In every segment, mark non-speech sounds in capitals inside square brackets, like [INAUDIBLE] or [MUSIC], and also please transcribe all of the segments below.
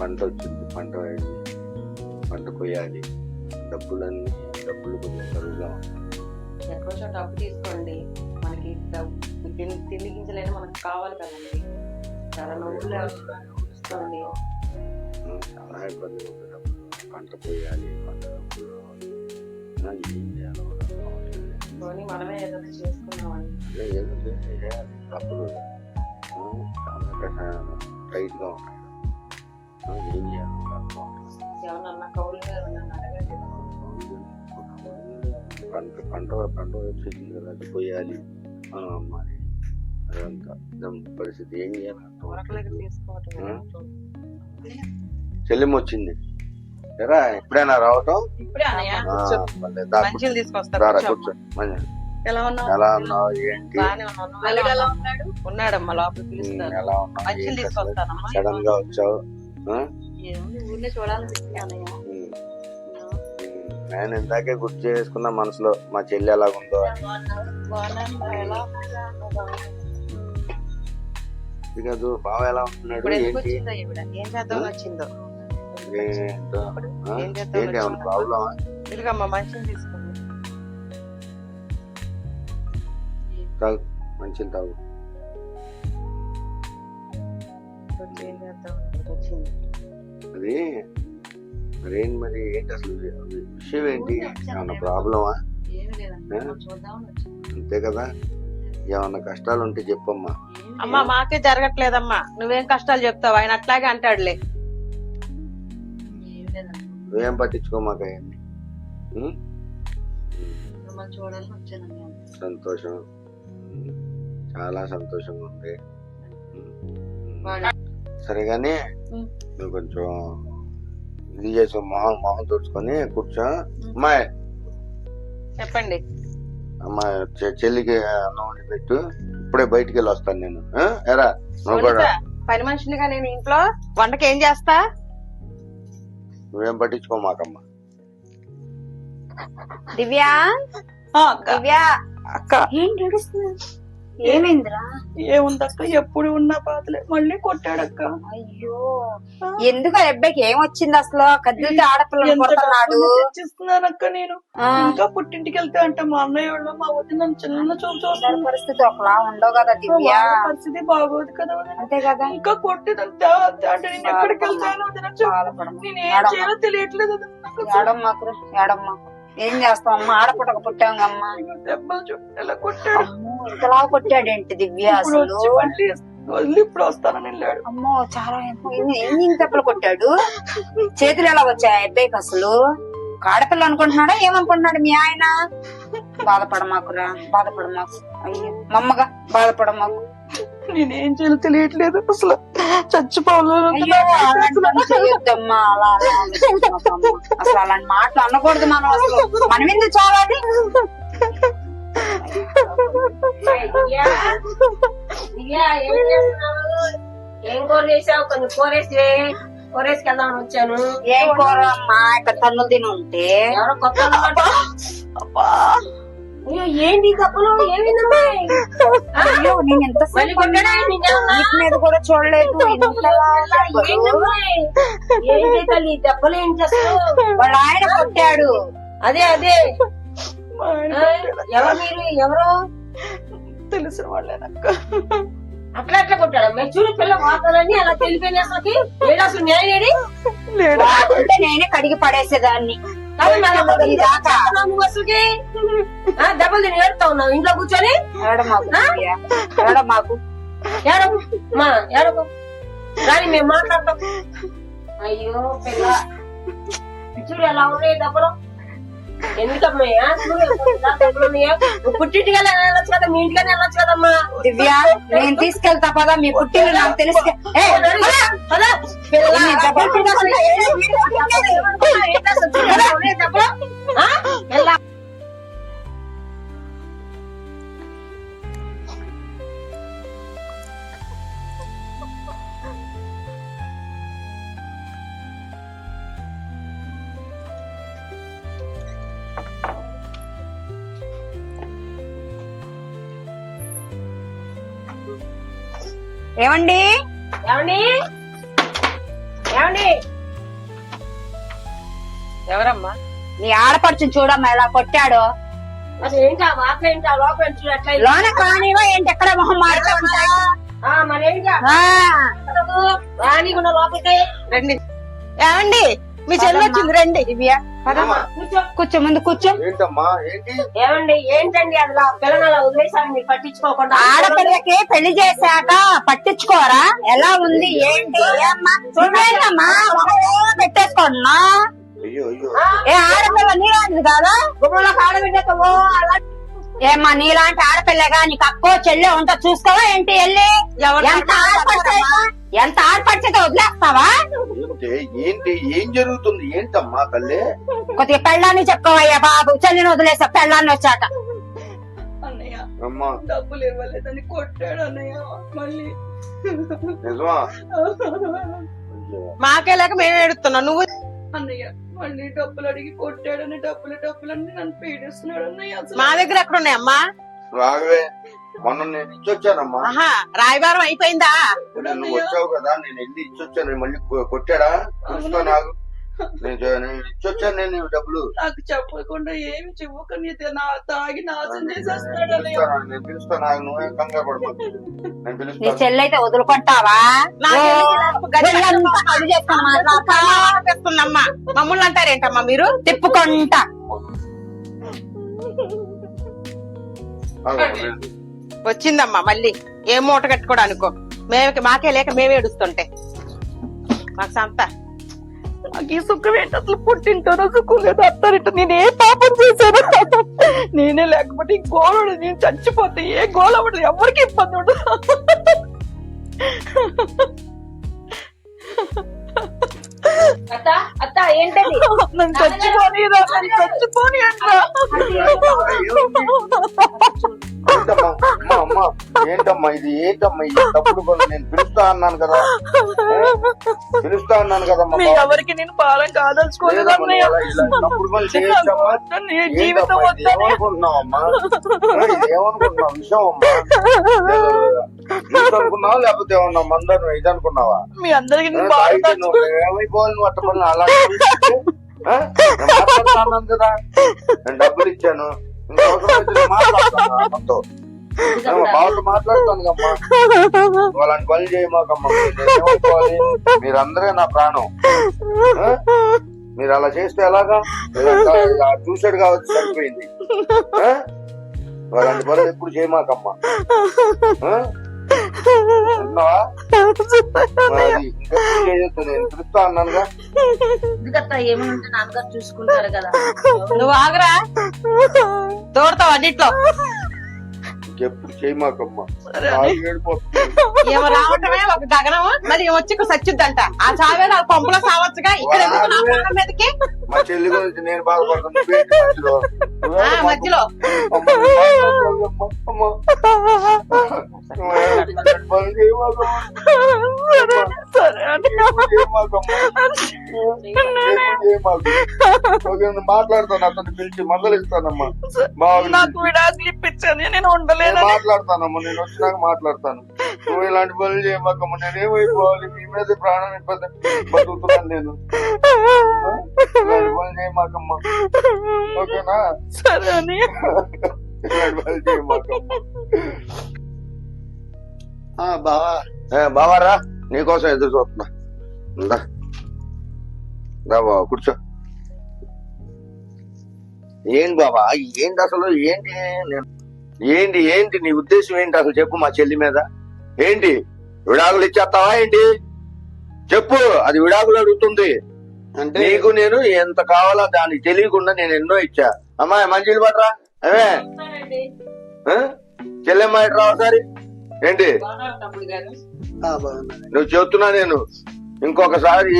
పంట వచ్చింది పంట పంట కొయ్యాలి. డబ్బులన్నీ డబ్బులు కొంచెం కరువుగా. ఎక్కడో చోట అప్పు తీసుకోండి. మనకి డబ్బు- తిండి గింజలైనా మనకు కావాలి కదండి. చాలా వస్తుంది. ఉం, చాలా ఇబ్బంది పంట కొయ్యాలి పంట డబ్బులు ఏం చేయాలో మనమే ఏదో ఒకటి చేసుకున్నామండి అదే ఏదో చేసి చేయాలి. డబ్బులు చాలా టైట్గా ఆ, ఏం చేయాలో పంట పంట పంట వచ్చేసింది కదా అది ఆ, మరి అదంతా పరిస్థితి. ఏం చేయాలి? చెల్లెమ్మ వచ్చింది. ఎరా ఎప్పుడైనా రావటం? కూర్చో. ఎలా ఉన్నావు? ఎలా ఉన్నావు? ఏంటి? బాగానే ఎలా? ఉన్నాడు? ఉన్నాడమ్మా లోపల పిలుస్తారు. ఎలా ఉన్నావు? మంచిలు? తీసుకొస్తానమ్మా. సడన్గా వచ్చావు? ఊరినే నేను. ఇందాకే గుర్తు చేసుకున్నా మనసులో మా చెల్లి ఎలాగుందో కాదు బావ ఎలా ఉంటున్నాడు? ఏంటి? ఏం చేద్దాం వచ్చిందో ఏంటో? ప్రాబ్లమా? ఇదిగమ్మా మంచిని తాగు మంచిది తాగు. అది మరి ఏంటి మరి ఏంటి అసలు విషయం ఏంటి? ఏమన్నా ప్రాబ్లమా? అంతే కదా? ఏమన్నా కష్టాలు ఉంటే చెప్పమ్మా. అమ్మా మాకే జరగట్లేదమ్మా. నువ్వేం కష్టాలు చెప్తావు? ఆయన అట్లాగే అంటాడులే. నువ్వేం పట్టించుకోమాక అవన్నీ సంతోషం. చాలా సంతోషంగా ఉంది సరే కానీ. నువ్వు కొంచెం ఇది చేసి మొహం మొహం తుడుచుకొని కూర్చో. అమ్మాయి. చెప్పండి. అమ్మాయి చెల్లికి అన్నం వండి పెట్టు. ఇప్పుడే బయటికి వెళ్ళి వస్తాను నేను? ఎరా నువ్వు కూడా. పని మనిషినిగా నేను ఇంట్లో వంటకి ఏం చేస్తా? నువ్వేం పట్టించుకోమాకమ్మా. దివ్య? దివ్య? అక్క? ఏమైందిరా? ఏముందక్క? ఎప్పుడు ఉన్న బాధలే మళ్ళీ కొట్టాడక్క. అయ్యో. ఎందుకు అబ్బాయికి ఏం వచ్చింది అసలు? కదిలితే ఆడపిల్లలు కొడుతున్నాడు తెచ్చిస్తున్నానక్క నేను. ఇంకా పుట్టింటికి వెళ్తే అంటే మా అన్నయ్య వాళ్ళు మా వద్ద నన్ను చిన్న చూపు చూస్తున్నారు. పరిస్థితి ఒకలా ఉండవు కదా దివ్య. పరిస్థితి బాగోదు కదా. అంతే కదా. ఇంకా కొట్టిదంతా అంటే నేను ఎక్కడికి వెళ్తానో. నేను ఏం. చేయాలో తెలియట్లేదు ఏడమ్మా. ఏం చేస్తాం అమ్మా? ఆడపుట్టక పుట్టాంగమ్మా ఇంతలా కొట్టాడేంటి దివ్య అసలు? వదిలి ఇప్పుడు వస్తానని వెళ్ళాడు. అమ్మో చాలా ఎన్ని దెబ్బలు కొట్టాడు? చేతులు ఎలా వచ్చాయి అబ్బాయికి అసలు? ఆడపిల్ల అనుకుంటున్నాడా? ఏమనుకుంటున్నాడు మీ ఆయన? బాధపడమాకురా బాధపడమాకు. అయ్యో మమ్మగా బాధపడమాకు. నేనేం చేయాలో తెలియట్లేదు అసలు. చచ్చిపోవాలి అయ్యో అలాంటి పని చేయొద్దమ్మా అలా. అసలు అలాంటి మాటలు అనకూడదు మనం అసలు. మనం ఎందుకు చావాలి? ఏం కూర చేసావు? కొంచెం కూరేసి కూరేసుకి వెళ్దామని వచ్చాను. ఏం కూర అమ్మా? ఇక్కడ తన్నులు తిని ఉంటే ఎవరో కొత్త అయ్యో ఏంటి తప్పులు ఏమైందమ్మా? [LAUGHS] అయ్యో నేను ఎంత మీద కూడా చూడలేదు. [LAUGHS] తల్లి? దెబ్బలు అసలు వాళ్ళ ఆయన కొట్టాడు. అదే అదే. ఎవరు మీరు? ఎవరు? తెలిసిన వాళ్ళేనక్క అట్లా అట్లా కొట్టాడు? మెచ్యూరి పిల్ల వాతాలని అలా తెలిపోయిన అసలుకి? అసలు న్యాయం నేనే కడిగి పడేసేదాన్ని. కాదు మరి అసలు ఇది దాకా. చేస్తున్నావు నువ్వు అసలుకి ఆ, దెబ్బలు తిని ఏడుతా ఉన్నావు ఇంట్లో కూర్చొని ఏడమాకు దివ్య. ఏడమాకు ఏడకు మా ఏడకు రాని మేము మాట్లాడతాం అయ్యో పిల్ల చూడు ఎలా ఉన్నాయి దెబ్బలు ఎందుకమ్మయ్యా చూడు ఎంత దెబ్బలు ఉన్నాయో నువ్వు పుట్టింటికి వెళ్ళచ్చు కదా మీ ఇంటికనే వెళ్ళొచ్చు కదమ్మా దివ్య నేను తీసుకెళ్తా పదా మీ పుట్టిన నాకు తెలుసు ఏమండి? ఏమండి? ఏమండి? ఎవరమ్మా? నీ ఆడపడుచుని చూడమ్మా ఎలా కొట్టాడో. ఏంటి ఆ వార్త ఏంటి? ఆ లోపల? అట్లా? లోన కానివో ఏంటి ఎక్కడ మొహం మారుతా ఉంటాయి ఆ, మరేంటి ఆ. ఆ, రానికుండా లోపలికి. రండి. ఏమండి? మీ చెల్లి వచ్చింది రండి. దివ్య కూర్చో ముందు కూర్చో. ఏంటమ్మా? ఏంటి? ఏమండి ఏంటండి అది అలా పిల్లలు అలా వదిలేసారు మీరు పట్టించుకోకుండా? ఆడపిల్లకి పెళ్ళి చేశాక పట్టించుకోరా? ఎలా ఉంది ఏంటి? అయ్యో ఆ, ఏ ఆడపిల్ల నీలాంటిది కాదా? గుమ్మలో ఆడబిడ్డతో ఓ అలా. ఏమ్మా నీలాంటి ఆడపిల్లగా నీకు అక్కో చెల్లె ఉంటా చూసుకోవా ఏంటి వెళ్ళి ఎంత ఆడపడితే ఎంత ఆడపడితే వదిలేస్తావా? ఏంటి ఏంటి? ఏం జరుగుతుంది? ఏంటమ్మా తల్లి? కొద్దిగా పెళ్ళాన్ని చెప్పుకోవయ్యా బాబు. చెల్లిని వదిలేసా పెళ్ళాన్ని వచ్చాక. అన్నయ్య అమ్మా. డబ్బులు ఇవ్వలేదని కొట్టాడు అన్నయ్య మళ్ళీ. నిజమా. మాకే లేక మేము ఏడుస్తున్నాం. నువ్వు అన్నయ్య మళ్ళీ డబ్బులు అడిగి కొట్టాడని డబ్బులు డబ్బులు అని నన్ను పీడిస్తున్నాడు అన్నయ్య మా దగ్గర ఎక్కడ ఉన్నాయమ్మా రాఘవే మొన్న నేను ఇచ్చొచ్చానమ్మా. ఆహా రాయబారం అయిపోయిందా? నువ్వు వచ్చావు కదా నేను వెళ్ళి ఇచ్చొచ్చాను? మళ్ళీ కొట్టాడా? చూస్తా నాకు నేను ఇచ్చొచ్చాను డబ్బులు. నాకు చెప్పకుండా ఏమి చెవ్వకని నా తాగి నాశనం నేను పిలుస్తాను, నాకు నువ్వే కంగారు పడుకో. నేను నీ పిలుస్తాను. చెల్లి అయితే వదులుకుంటావా చేస్తుందమ్మా మమ్మల్ని అంటారేంటమ్మా మీరు? తిప్పుకుంటా. వచ్చిందమ్మా మళ్ళీ. ఏం మూట కట్టుకోవడానికో మేము మాకే లేక మేమే ఏడుస్తుంటే. మాకు సంత. నాకు ఈ సుఖం ఏంటి? అసలు పుట్టింటానో సుఖం లేదు అత్తారింట నేను ఏ పాపం చేశాను. నేనే లేకపోతే ఈ గోళుడు నేను చచ్చిపోతే ఏ గోళ ఉండదు ఎవరికి ఇబ్బంది ఉండదు? అత్త అత్త ఏంటది? [LAUGHS] నన్ను చచ్చిపోని నన్ను చచ్చిపోని ఏంటమ్మా? అమ్మా అమ్మా ఏంటమ్మా ఇది? ఏంటమ్మా తప్పుడు పనులు నేను పిలుస్తా అన్నాను కదా? పిలుస్తా అన్నాను కదమ్మా మీ ఎవరికి నేను పాలం కాదలుచుకోలేదు తప్పుడు పనులు చేయొచ్చమ్మా జీవితం ఏమనుకుంటున్నావు? విషయం అమ్మా. [LAUGHS] అనుకున్నావా లేకపోతే ఏమన్నా మందరు ఇది అనుకున్నావా మీ అందరికి ఏమైపోవాలి నువ్వు అట్ట పనులు అలా కదా? నేను డబ్బులు ఇచ్చాను. ఇంకా అవసరం అయితే నేను మాట్లాడతాను అలాంటి పనులు చేయమాకమ్మా. ఏమనుకోవాలి? మీరందరే నా ప్రాణం? మీరు అలా చేస్తే ఎలాగా? చూసాడు కావచ్చు? నువ్వు అలాంటి పనులు ఎప్పుడు చేయమాకమ్మా? నాన్నగారు చూసుకుంటారు కదా. నువ్వు ఆగరా. దూడతావు అన్నిట్లో. ఇంకెప్పుడు చేయమాకమ్మా. ఏమో రావటమే ఒక గగనము. మరి వచ్చి ఇక్కడ సచ్చుద్దంట. ఆ చావే నా పంపులో సావచ్చుగా. ఇక్కడ ఎందుకు నా మీదకి? మా చెల్లి గురించి నేను బాధపడుతున్నా నువ్వేంటి మధ్యలో? మాట్లాడతాను అతను పిలిచి మందలిస్తానమ్మా నాకు విడాకులు ఇప్పించాను. నేను ఉండలేను మాట్లాడతానమ్మా. నేను వచ్చినాక మాట్లాడతాను. నువ్వు ఇలాంటి పనులు చేయమాకమ్మా నేనేమైపోవాలి మీ మీద ప్రాణం ఇబ్బంది బతుకుతున్నాను నేను. ఇలాంటి పనులు చేయమాకమ్మా. ఓకేనా? సరే అని. ఇలాంటి పనులు చేయమాకమ్మా. బావా. బావారా నీకోసం ఎదురు చూస్తున్నా. ఇందా రా బావా కూర్చో. ఏంటి బాబా ఏంటి అసలు? ఏంటి? ఏంటి ఏంటి? నీ ఉద్దేశం ఏంటి? అసలు చెప్పు మా చెల్లి మీద. ఏంటి? విడాకులు ఇచ్చేస్తావా ఏంటి? చెప్పు. అది విడాకులు అడుగుతుంది. అంటే నీకు నేను ఎంత కావాలో దానికి తెలియకుండా నేను ఎన్నో ఇచ్చా. అమ్మాయి మంచిలు పట్రా అవే చెల్లెమ్మ ఇటు రా ఒకసారి ఏంటి. నువ్వు చెప్తున్నా నేను. ఇంకొకసారి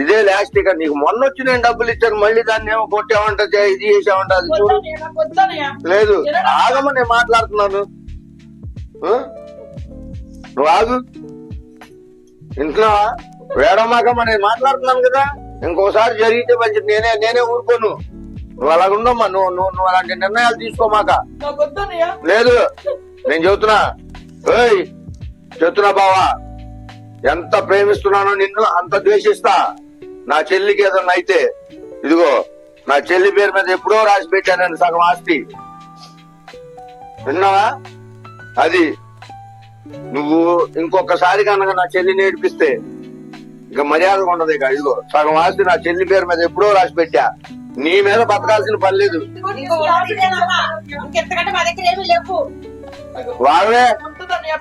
ఇదే లాస్ట్ ఇక. నీకు మొన్న వచ్చి నేను డబ్బులు ఇచ్చాను మళ్ళీ దాన్ని ఏమో కొట్టామంట ఇది చేసామంట అది చూడు. లేదు. ఆగమ నేను మాట్లాడుతున్నాను? నువ్వు ఆగు. ఇంటున్నావా వేడమాకమ్మ నేను మాట్లాడుతున్నాను కదా. ఇంకోసారి జరిగితే మంచి నేనే నేనే ఊరుకోను. నువ్వు అలాగ ఉండమ్మా. నువ్వు నువ్వు నువ్వు అలాంటి నిర్ణయాలు తీసుకోమాక. లేదు. నేను చెబుతున్నా. ఏయ్ చెప్తున్నా బావా. ఎంత ప్రేమిస్తున్నానో నిన్ను అంత ద్వేషిస్తా. నా చెల్లికి ఏదన్నా అయితే ఇదిగో నా చెల్లి పేరు మీద ఎప్పుడో రాసి పెట్టానని సగం ఆస్తి. విన్నావా? అది నువ్వు ఇంకొకసారి కనుక నా చెల్లి నేర్పిస్తే ఇంకా మర్యాద ఉండదు ఇక. ఇదిగో సగం ఆస్తి నా చెల్లి పేరు మీద ఎప్పుడో రాసి పెట్టా. నీ మీద బతకాల్సిన పని లేదు. వాళ్ళే.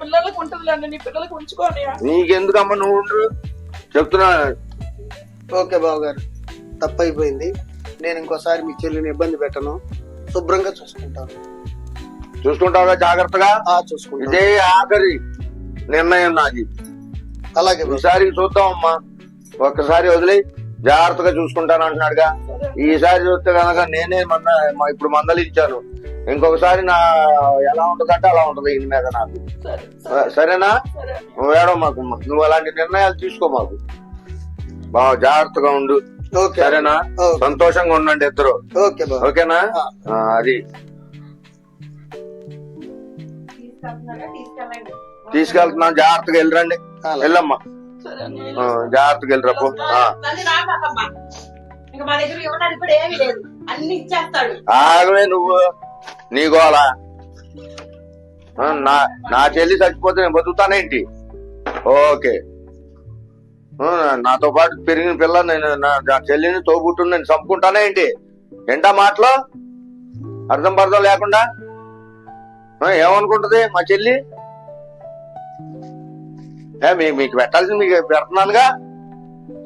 పిల్లలకు ఉంటుంది నీ పిల్లలకు ఉంచుకోని. నీకెందుకమ్మా నువ్వు చెప్తున్నా. ఓకే బాబు గారు తప్పు అయిపోయింది నేను ఇంకోసారి మీ చెల్లిని ఇబ్బంది పెట్టను. శుభ్రంగా చూసుకుంటాను. చూసుకుంటావుగా జాగ్రత్తగా? ఆ చూసుకుంటాను. ఇదే ఆఖరి నిర్ణయం నాది. అలాగే. ఈసారి చూద్దామమ్మా. ఒక్కసారి వదిలి జాగ్రత్తగా చూసుకుంటాను అంటున్నాడుగా. ఈసారి చూస్తే కనుక నేనే మంద మా ఇప్పుడు మందలించాను. ఇంకొకసారి నా ఎలా ఉంటదంటే అలా ఉంటది ఈయన మీద నాకు. సరేనా? నువ్వు ఏడో మాకు నువ్వు అలాంటి నిర్ణయాలు తీసుకో మాకు. బాగా జాగ్రత్తగా ఉండు. ఓకే. సరేనా. సంతోషంగా ఉండండి ఇద్దరు. ఓకేనా? అది. తీసుకెళ్తున్నాను. జాగ్రత్తగా వెళ్ళరండి. వెళ్ళమ్మా. జాగ్రత్తగా వెళ్ళరా పో. ఆ. ఇంకా మా దగ్గర ఇవ్వడానికి కూడా ఏమీ లేదు. అన్ని ఇచ్చేస్తాడు. ఆగవే నువ్వు. నీ గోల. ఆ, నా నా చెల్లి చచ్చిపోతే నేను బతుకుతానేంటి ఓకే. నాతో పాటు పెరిగిన పిల్ల నేను నా చెల్లిని తోబుట్టు నేను చంపుకుంటానే ఏంటి? ఏంటా మాటలు? అర్థం పర్థం లేకుండా? ఏమనుకుంటది మా చెల్లి? మీకు పెట్టాల్సింది మీకు పెడుతున్నానుగా.